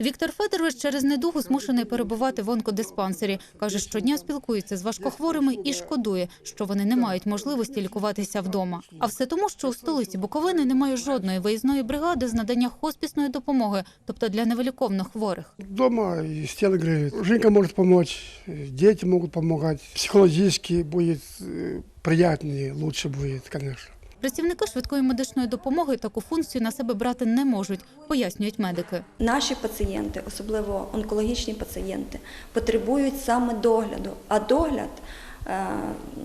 Віктор Федорович через недугу змушений перебувати в онкодиспансері. Каже, щодня спілкується з важкохворими і шкодує, що вони не мають можливості лікуватися вдома. А все тому, що у столиці Буковини немає жодної виїзної бригади з надання хоспісної допомоги, тобто для невиліковно хворих. Дома и стены греют. Женька может помочь, э, дети могут помогать. Психологически будет э, приятнее, лучше будет, конечно. Працівники швидкої медичної допомоги таку функцію на себе брати не можуть, пояснюють медики. Наші пацієнти, особливо онкологічні пацієнти, потребують саме догляду. А догляд, е,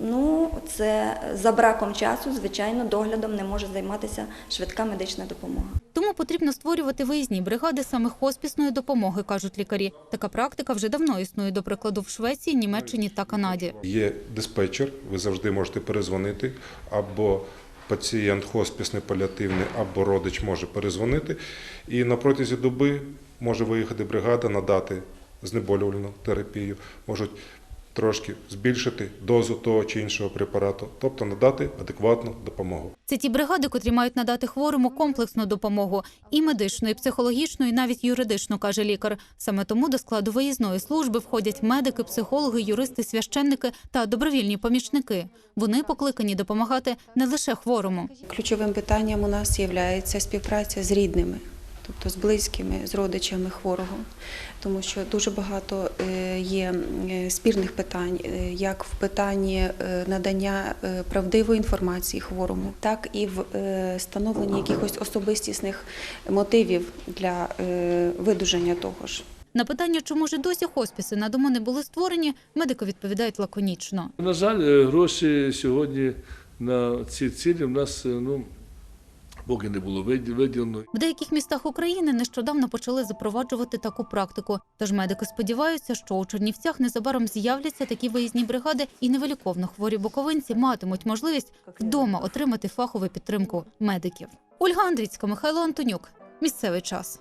ну, це за браком часу, звичайно, доглядом не може займатися швидка медична допомога. Тому потрібно створювати виїзні бригади саме хоспісної допомоги, кажуть лікарі. Така практика вже давно існує, до прикладу, в Швеції, Німеччині та Канаді. Є диспетчер, ви завжди можете перезвонити, або пацієнт хоспісний, паліативний, або родич може перезвонити. І на протязі доби може виїхати бригада, надати знеболювальну терапію, можуть трошки збільшити дозу того чи іншого препарату, тобто надати адекватну допомогу. Це ті бригади, котрі мають надати хворому комплексну допомогу і медичну, і психологічну, і навіть юридичну, каже лікар. Саме тому до складу виїзної служби входять медики, психологи, юристи, священники та добровільні помічники. Вони покликані допомагати не лише хворому. Ключовим питанням у нас є співпраця з рідними, тобто з близькими, з родичами хворого, тому що дуже багато е, є е, спірних питань, е, як в питанні надання правдивої інформації хворому, так і в е, становленні якихось особистісних мотивів для видужання того ж. На питання, чому ж досі хоспіси на дому не були створені, медики відповідають лаконічно. На жаль, гроші сьогодні на ці цілі в нас ну, поки не було виділено. В деяких містах України нещодавно почали запроваджувати таку практику. Тож медики сподіваються, що у Чернівцях незабаром з'являться такі виїзні бригади, і невеликовно хворі буковинці матимуть можливість вдома отримати фахову підтримку медиків. Ольга Андрійська, Михайло Антонюк. Місцевий час.